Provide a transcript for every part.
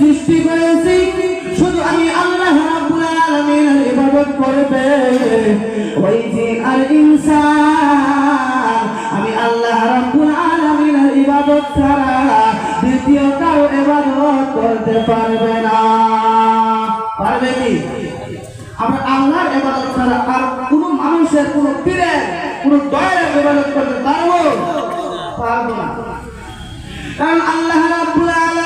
সৃষ্টি করেছি। শুধু আমি আল্লাহ রাব্বুল আলামিনের ইবাদত করবে। ওই জিন আর ইনসান। আমি আল্লাহ রাব্বুল আলামিনের ইবাদত ছাড়া দ্বিতীয় কারও ইবাদত করতে পারবে না। পারবে কি? আমরা আল্লাহর ইবাদত ছাড়া আর কোনো মানুষের, কোনো পীরের, কোনো দয়ের ইবাদত করতে পারব? পারব না। কারণ আল্লাহ রাব্বুল আলামিন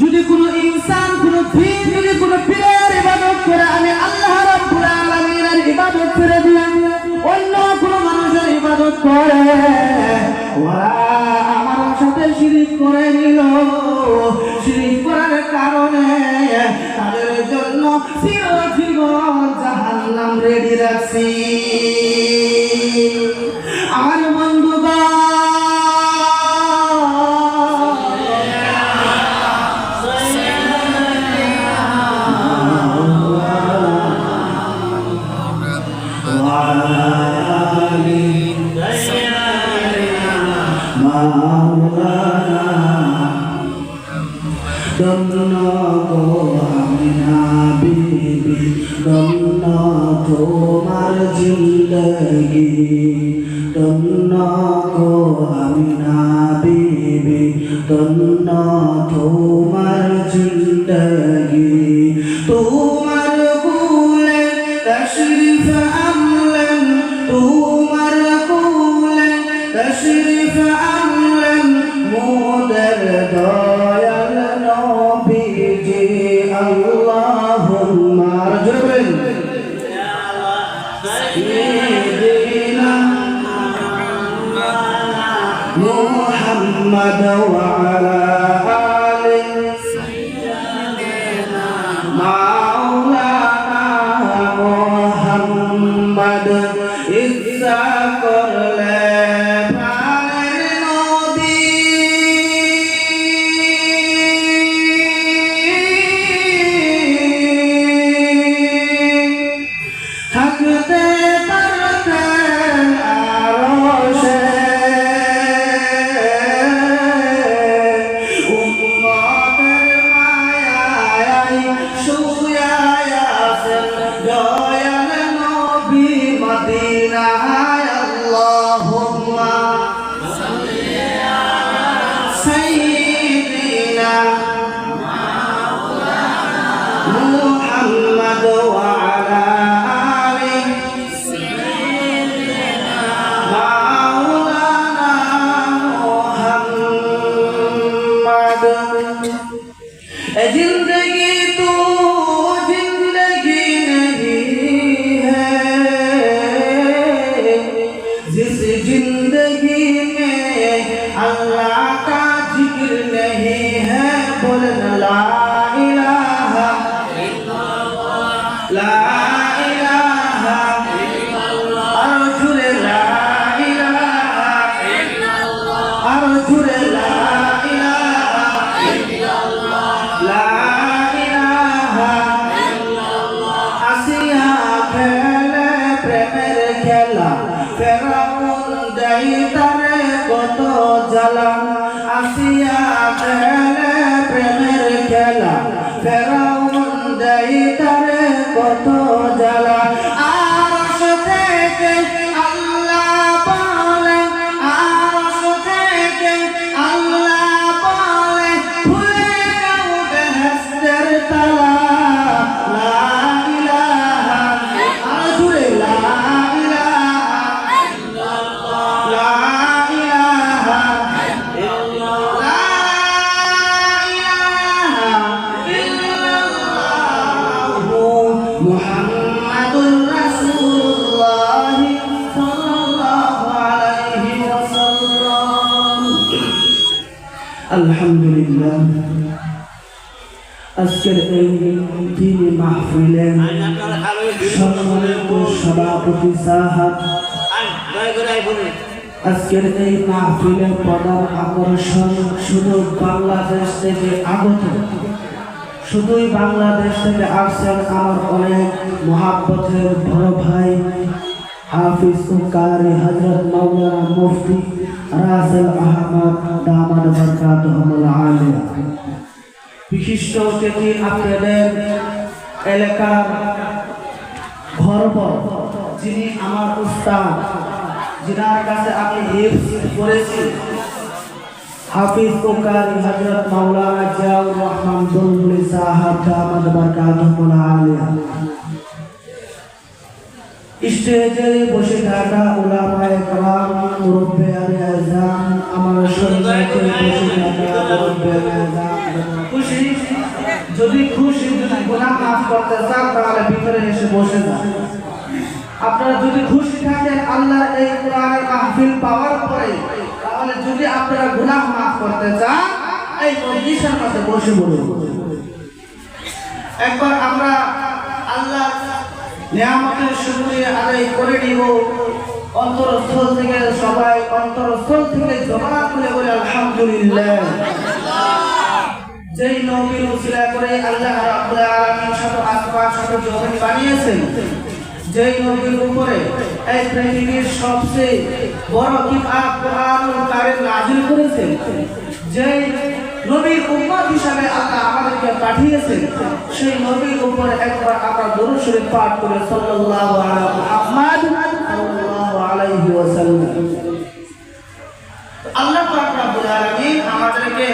যদি কোনো ইনসান, কোনো জিন, যদি কোনো পীরের ইবাদত করে, আমি আল্লাহ রাব্বুল আলামিনের ইবাদত করে দিলাম। অন্য কোনো মানুষের ইবাদত করে, ওরা আমার সাথে করে কারণে তাদের জন্য তোমার জিন্দগি ধন্য محمد وعلى আলহামদুলিল্লাহ আজকের এই দিন মাহফিলে সম্মানিত সভাপতি সাহাব আজকের এই মাহফিলে প্রধান আকর্ষণ শুধু বাংলাদেশ থেকে আগত শুধুই বাংলাদেশ থেকে আসছেন আমার অনেক মহাব্বতের বড় ভাই হাফিজ উকারি হযরত মাওলানা মুফতি রাসেল আহমদ, দামাদ বরকাতুহুল আলিয়া বিশিষ্ট অতিথি আপনাদের এলাকার গর্ব যিনি আমার উস্তাদ, যিনার কাছে আমি হিফজ করেছি। হাফিজ ওকারি হযরত মাওলানা জিয়াউর রহমান বুলবুলি সাহাব, দামাদ বরকাতুহুল আলিয়া স্টেজে বসে থাকা ওলামায় কালাম মুরব্বে আলী আজান আমার সঙ্গে বসে থাকা মুরব্বে আলী আজান খুশি? যদি খুশি, যদি গোনা মাফ করতে চান, তাহলে ভিতরে এসে বসে যান। আপনারা যদি খুশি থাকেন আল্লাহ এই কোরআনের মাহফিল পাওয়ার পরে, তাহলে যদি আপনারা গুনাহ মাফ করতে চান, এই মজলিসের মধ্যে বসে বলুন একবার আমরা আল্লাহ নিয়ামতের শুকরিয়া আদায় করে নিব। অন্তরস্থল থেকে সবাই অন্তরস্থল থেকে জমা করে বলে আলহামদুলিল্লাহ। যেই নবীর উসিলা করে আল্লাহ রাব্বুল আলামিন শত আসমান, শত জমিন বানিয়েছেন, যেই নবীর উপরে এই পৃথিবীর সবচেয়ে বড় কিতাব কোরআনুল কারীম নাযিল করেছেন, যেই নবীর উম্মত হিসাবে আল্লাহ আমাদেরকে পাঠিয়েছেন। সেই নবীর উপরে একবার আমরা দরুদ শরীফ পাঠ করে সাল্লাল্লাহু আলা মুহাম্মদ সাল্লাল্লাহু আলাইহি ওয়াসাল্লাম। আল্লাহ পাক রব্বুল আলামিন আমাদেরকে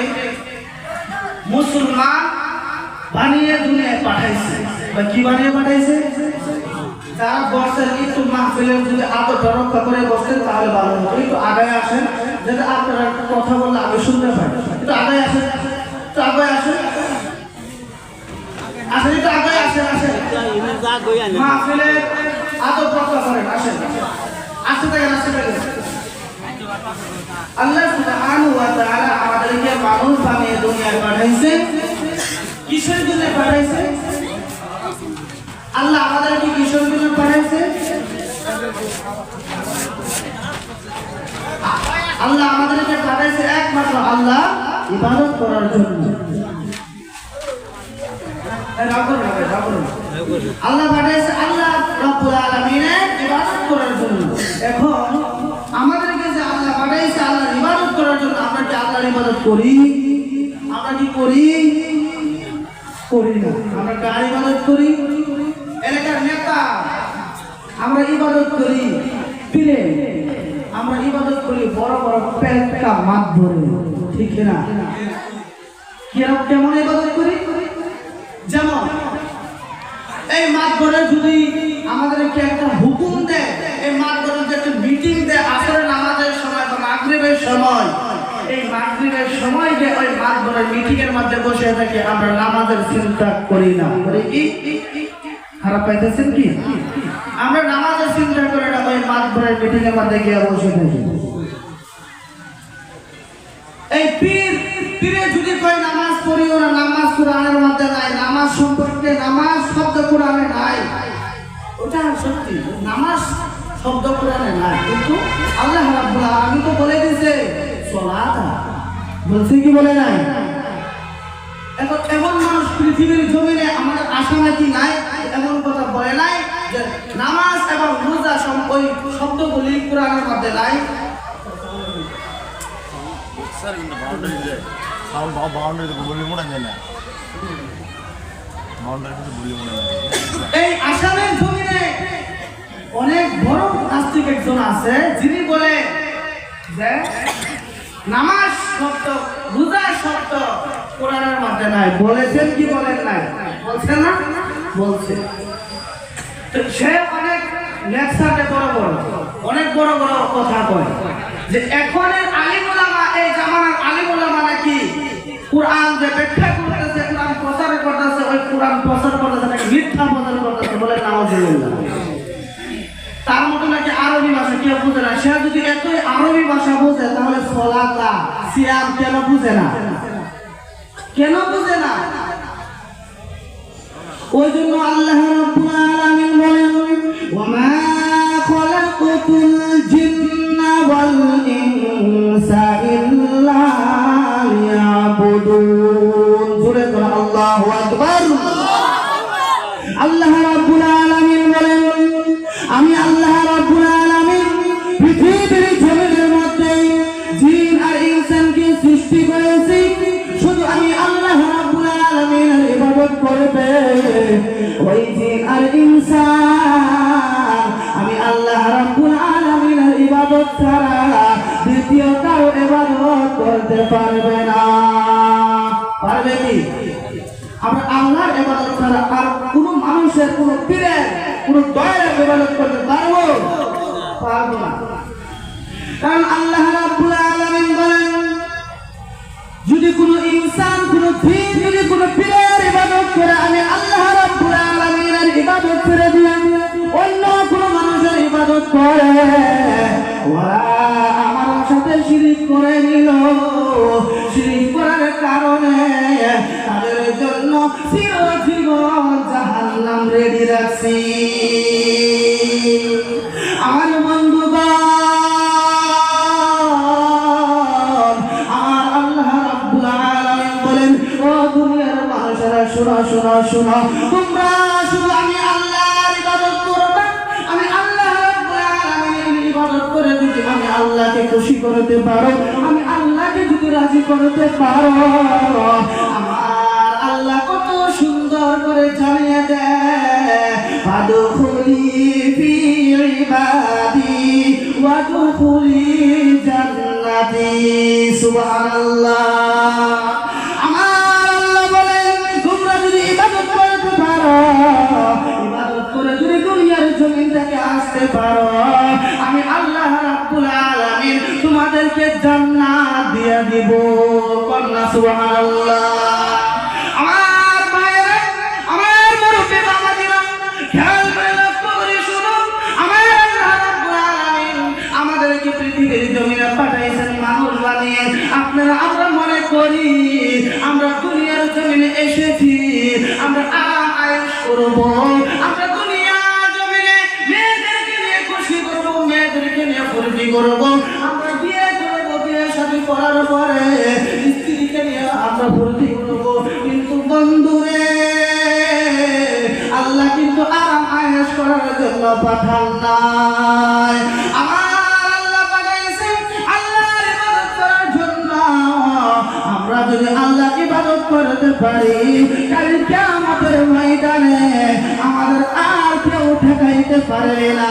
মুসলমান বানিয়ে দুনিয়ায় পাঠাইছে। বা কি বানিয়ে পাঠাইছে? যারা বসেন একটু মাহফিলে যদি আদরটা রক্ষা করে বসেন তাহলে ভালো হতো। একটু আগায় আসেন। যাতে আপনারা কথা বললে আমি শুনতে পাই। একটু আগায় আসেন। একটু আগায় আসেন। আসেন, একটু আগায় আসেন আসেন। মাহফিলে আদর রক্ষা করেন, আসেন। আসতে থাকেন আসতে থাকেন। আল্লাহ সুবহানাহু ওয়া আমাদেরকে মানুষ বানিয়ে দুনিয়ায় পাঠাইছে। কিসের জন্য পাঠাইছে? আল্লাহ আমাদেরকে কিসের জন্য পাঠাইছে? আল্লাহ আমাদেরকে পাঠাইছে একমাত্র আল্লাহ ইবাদত করার জন্য। আল্লাহ পাঠাইছে আল্লাহ রব্বুল আলামিনের ইবাদত করার জন্য। এখন আমাদেরকে যে আল্লাহ পাঠাইছে আল্লাহর ইবাদত করার জন্য আমরা কি আল্লাহর ইবাদত করি? আমরা কি করি? করি না। আমরা কার ইবাদত করি? এলাকার নেতা আমরা ইবাদত করি। পীরে আমরা ইবাদত করি বড় বড় পেটকা মাত ধরে ঠিক না কীরকম কেমন ইবাদত করি যেমন এই মাতবরে যদি আমাদেরকে একটা হুকুম দেয় এই মাতবরে যদি একটা মিটিং দেয় আসরে নামাজের সময় বা মাগরিবের সময় এই মাগরিবের সময় যে ওই মাতবরের মিটিং এর মধ্যে বসে থাকি আমরা নামাজের চিন্তা করি না করি কি খারাপ পাইতেছেন কি আমরা চিন্তা করি না ওই মাতবরের মিটিং এর মধ্যে গিয়ে বসে থাকি এই পীর, পীরে যদি কই নামাজ পড়িও না নামাজ কোরআনের মধ্যে নাই, নামাজ সম্পর্কে নামাজ শব্দ কোরআনে নাই। ওটা সত্যি, নামাজ শব্দ কোরআনে নাই, কিন্তু আল্লাহ রাব্বুল আলামিন তো বলে দিয়েছে, সালাতা বলছে কি বলে নাই? এখন এমন মানুষ পৃথিবীর জমিনে আমাদের আশা নাকি নাই, এমন কথা বলে নাই নামাজ এবং রোজা ওই শব্দগুলি কোরআনের মধ্যে নাই। এই আসামের জমিনে অনেক বড় নাস্তিক একজন আছে যিনি বলে যে নামাজ শব্দ রোজা শব্দ কোরআনের মধ্যে নাই। বলেছেন কি বলেন নাই? বলছে না? বলছে। সে অনেক লেকচারে বড় বড়, অনেক বড় বড় কথা কয় যে এখনের আলিম ওলামা এই জামানার আলিম ওলামা নাকি কোরআন যে ব্যাখ্যা করতেছে, কোরআন প্রচার করতেছে, ওই কোরআন প্রচার করতেছে নাকি মিথ্যা প্রচার করতেছে বলে নাউজুবিল্লাহ তার মতো নাকি আরবি ভাষা কেউ বুঝে না। সে যদি এতই আরবি ভাষা বুঝে, তাহলে সলাতা, সিয়াম কেন বুঝে না? কেন বুঝে না? ওই জন্য আল্লাহ রাব্বুল আলামিন বলেন ওয়ামা খলাকতুল জিন্না ওই আর আমি আল্লাহ রাব্বুল আলামিনের ইবাদত ছাড়া দ্বিতীয় কারও ইবাদত করতে পারবে না। পারবে কি? আমরা আল্লাহর ইবাদত ছাড়া আর কোনো মানুষের, কোনো পীরের, কোনো দয়ের ইবাদত করতে না। কারণ আল্লাহ রাব্বুল আলামিন বলেন, যদি কোনো ইনসান, কোনো জিন করে আমি আল্লাহ রাব্বুল আলামিনের ইবাদত করে দিলাম। অন্য কোন মানুষের ইবাদত করে। ওরা আমার সাথে শিরিক করে নিল। শিরিক করার কারণে তাদের জন্য চিরজীবন জাহান্নাম রেডি রাখছি। শোনো শোনো শোনো। তোমরা শুধু আমি আল্লাহর ইবাদত আমি আল্লাহ রাব্বুল আলামিনের ইবাদত করে যদি আমি আল্লাহকে খুশি করতে পারো, আমি আল্লাহকে যদি রাজি করতে পারো। আমার আল্লাহ কত সুন্দর করে জানিয়ে দেয় ফাদখুলি ফি ইবাদি, ওয়াদখুলি জান্নাতি। সুবহানাল্লাহ। আসতে পারো। আমি আল্লাহ রাব্বুল আলামিন তোমাদেরকে জান্নাত দিয়ে দিব। কন্যা সুবহানাল্লাহ। আপনারা, আমরা মনে করি আমরা দুনিয়ার জমিনে এসেছি। আমরা আরাম আয়েশ করব। আমরা ফুর্তি করব। আমরা বিয়ে শাদী করার পরে কিন্তু বন্ধুরে, আল্লাহ কিন্তু আরাম আয়েশ করার জন্য পাঠান নাই। পারি কিয়ামতের ময়দানে আমাদের আর কেউ ঠেকাইতে পারবে না।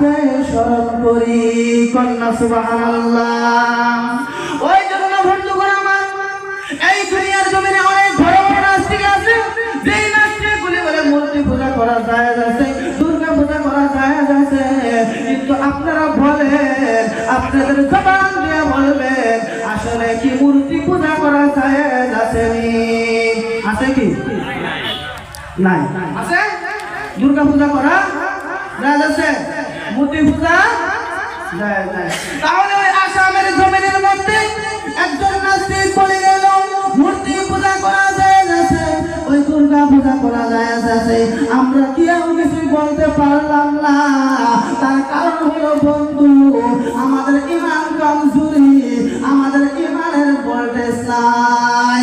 তাকে স্মরণ করি। কন্যা সুবহানাল্লাহ। ওই জন্য বন্ধুগণ আমার এই দুনিয়ার জমিনে অনেক বড় বড় নাস্তিক আছে। যেই নাস্তিক গুলি বলে মূর্তি পূজা করা যায় আছে দুর্গা পূজা করা যায় আছে। কিন্তু আপনারা বলেন আপনাদের জবান দিয়ে বলবেন আসলে কি মূর্তি পূজা করা যায় আছে নি? আছে কি? নাই। আছে? দুর্গা পূজা করা যায় আছে? মূর্তি পূজা তাহলে ওই আসামের জমিনের মধ্যে একজন নাস্তিক বলে গেল। মূর্তি পূজা করা যায় আছে ওই দুর্গা পূজা করা যায় আছে আমরা কেউ কিছু বলতে পারলাম না। তার কারণ হলো বন্ধু আমাদের ইমান কমজোরি আমাদের ইমানের ভোল্টেজ নাই।